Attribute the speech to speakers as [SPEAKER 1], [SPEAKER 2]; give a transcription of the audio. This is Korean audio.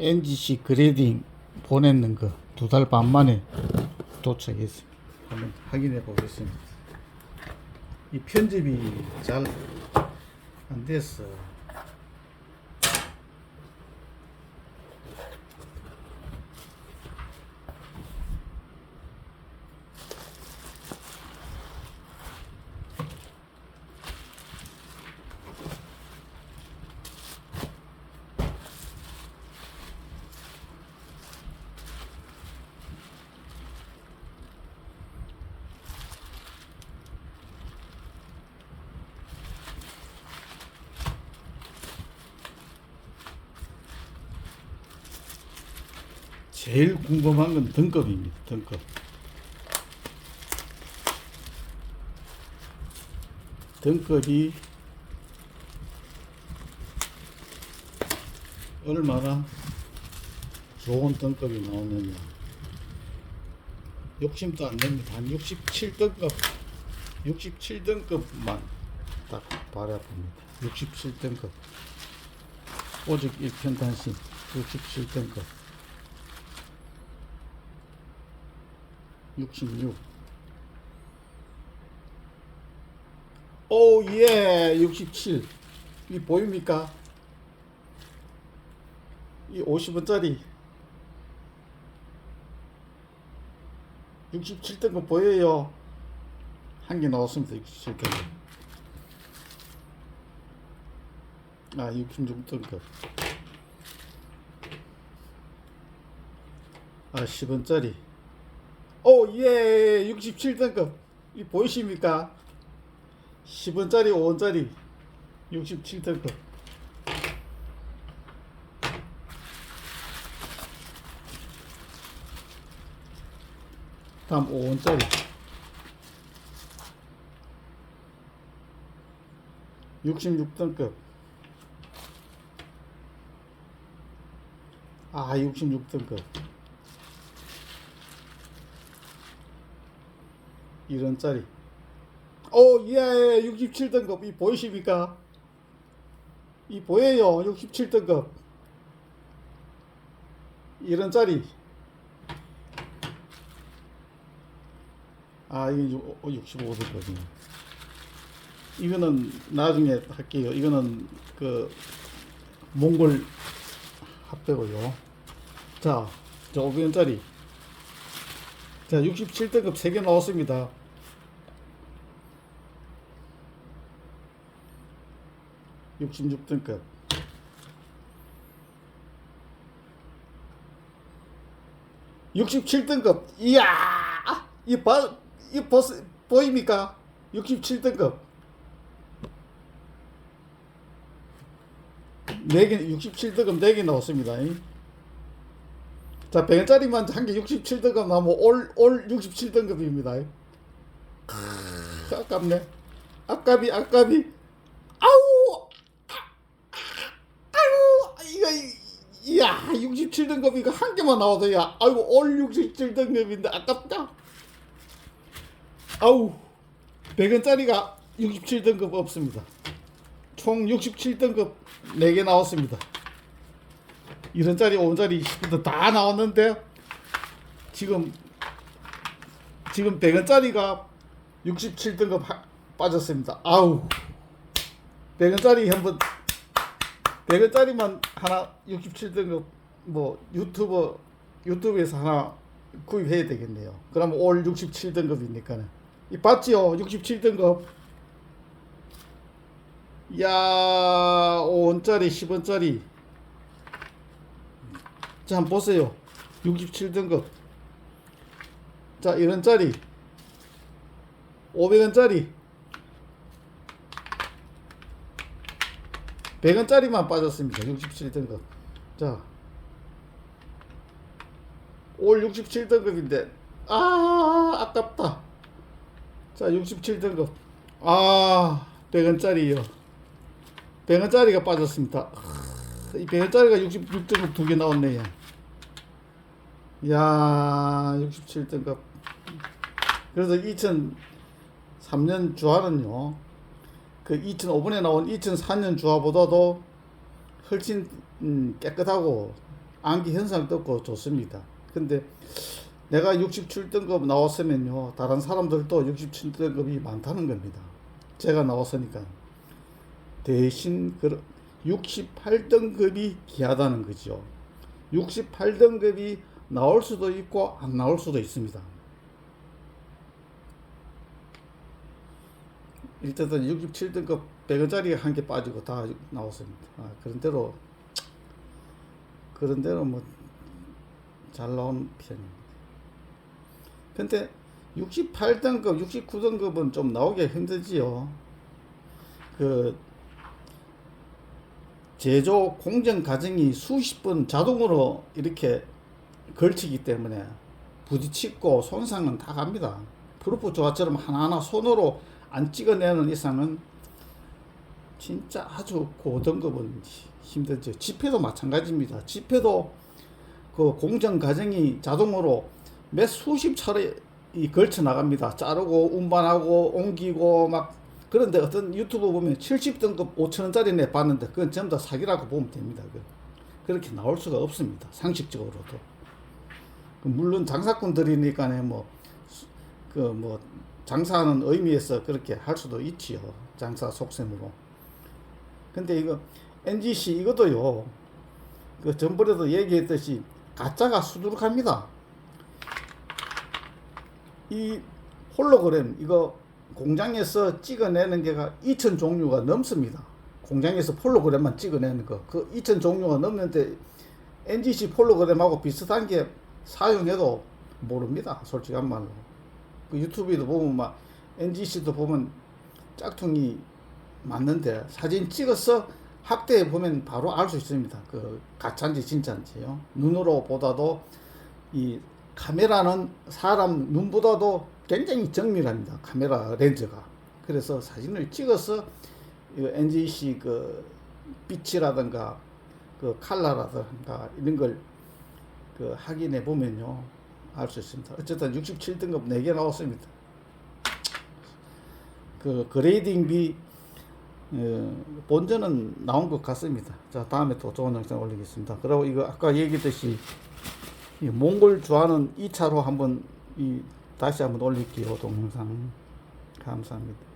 [SPEAKER 1] NGC 그레딩 보냈는 거 두 달 반 만에 도착했습니다. 한번 확인해 보겠습니다. 이 편집이 잘 안 됐어. 제일 궁금한 건 등급입니다. 등급. 등급이 얼마나 좋은 등급이 나오느냐. 욕심도 안 냅니다. 한 67등급, 67등급만 딱 바라봅니다. 67등급. 오직 일편단심 67등급. 66. 오, 예, 67. 이 보입니까? 이 50원짜리. 67등급 보여요? 한 개 나왔습니다, 67등급. 아, 66등급. 아, 10원짜리. 오, 예, 67등급. 이 보이십니까? 10원짜리, 5원짜리. 67등급. 다음 5원짜리. 66등급. 아, 66등급. 1원짜리. 오, 예, 67등급. 이 보이십니까? 이 보여요. 67등급. 1원짜리. 아, 이게 65등급이네. 이거는 나중에 할게요. 이거는 그 몽골 합배고요. 자, 저 500원짜리. 자, 67등급 3개 나왔습니다. 육십육 등급 육십칠 등급 이야 이 봐, 이 버스 보입니까? 육십칠 등급 네개 육십칠 등급 네 개 나왔습니다. 자, 100원짜리만 한 개 67등급 나면 올, 올 67등급입니다. 아깝네. 아깝이, 아깝이. 아우! 아유! 이거, 이- 이야, 67등급 이거 한 개만 나와도, 야, 아이고, 올 67등급인데 아깝다. 아우, 100원짜리가 67등급 없습니다. 총 67등급 4개 나왔습니다. 1원짜리, 5원짜리, 10원도 다 나왔는데 지금 지금 100원짜리가 67등급 빠졌습니다. 아우 100원짜리 한번 100원짜리만 하나 67등급 뭐 유튜버 유튜브에서 하나 구입해야 되겠네요. 그러면 올 67등급이니까는 이 봤지요? 67등급 야 5원짜리 10원짜리 자, 한번 보세요. 67등급. 자, 1원짜리. 500원짜리. 100원짜리만 빠졌습니다. 67등급. 자. 올 67등급인데. 아, 아깝다. 자, 67등급. 아, 100원짜리요. 100원짜리가 빠졌습니다. 이 100원짜리가 66등급 두 개 나왔네요. 야 67등급. 그래서 2003년 주화는요, 그 2005년에 나온 2004년 주화보다도 훨씬 음, 깨끗하고 암기 현상도 없고 좋습니다. 근데 내가 67등급 나왔으면요, 다른 사람들도 67등급이 많다는 겁니다. 제가 나왔으니까. 대신 68등급이 귀하다는 거죠. 68등급이 나올 수도 있고 안 나올 수도 있습니다. 일단은 67등급 100원짜리 한 개 빠지고 다 나왔습니다. 아, 그런 대로 그런 대로 뭐 잘 나온 편입니다. 근데 68등급, 69등급은 좀 나오기 힘들지요. 그 제조 공정 과정이 수십 번 자동으로 이렇게 걸치기 때문에 부딪히고 손상은 다 갑니다. 프로포 조화처럼 하나하나 손으로 안 찍어내는 이상은 진짜 아주 고등급은 힘들죠. 집회도 마찬가지입니다. 집회도 그 공정 과정이 자동으로 몇 수십 차례 이 걸쳐 나갑니다. 자르고 운반하고 옮기고 막 그런데 어떤 유튜브 보면 70등급 5천원짜리 내 봤는데 그건 전부 다 사기라고 보면 됩니다. 그. 그렇게 나올 수가 없습니다. 상식적으로도. 그 물론 장사꾼들이니까 뭐, 그 뭐, 장사하는 의미에서 그렇게 할 수도 있지요. 장사 속셈으로. 근데 이거 NGC 이것도요. 그 전번에도 얘기했듯이 가짜가 수두룩합니다. 이 홀로그램 이거 공장에서 찍어내는 게가 2천 종류가 넘습니다. 공장에서 홀로그램만 찍어내는 거. 그 2천 종류가 넘는데 NGC 홀로그램하고 비슷한 게 사용해도 모릅니다. 솔직한 말로. 그 유튜브에도 보면 막 NGC도 보면 짝퉁이 맞는데 사진 찍어서 확대해 보면 바로 알 수 있습니다. 그 가짜인지 진짜인지요. 눈으로 보다도 이 카메라는 사람 눈보다도 굉장히 정밀합니다. 카메라 렌즈가. 그래서 사진을 찍어서 이 NGC 그 빛이라든가 그 칼라라든가 이런 걸 그 확인해 보면요. 알 수 있습니다. 어쨌든 67등급 4개 나왔습니다. 그 그레이딩비 어, 본전은 나온 것 같습니다. 자 다음에 또 좋은 영상 올리겠습니다. 그리고 이거 아까 얘기했듯이 이 몽골 좋아하는 2차로 한번 이 다시 한번 올릴게요 동영상 감사합니다.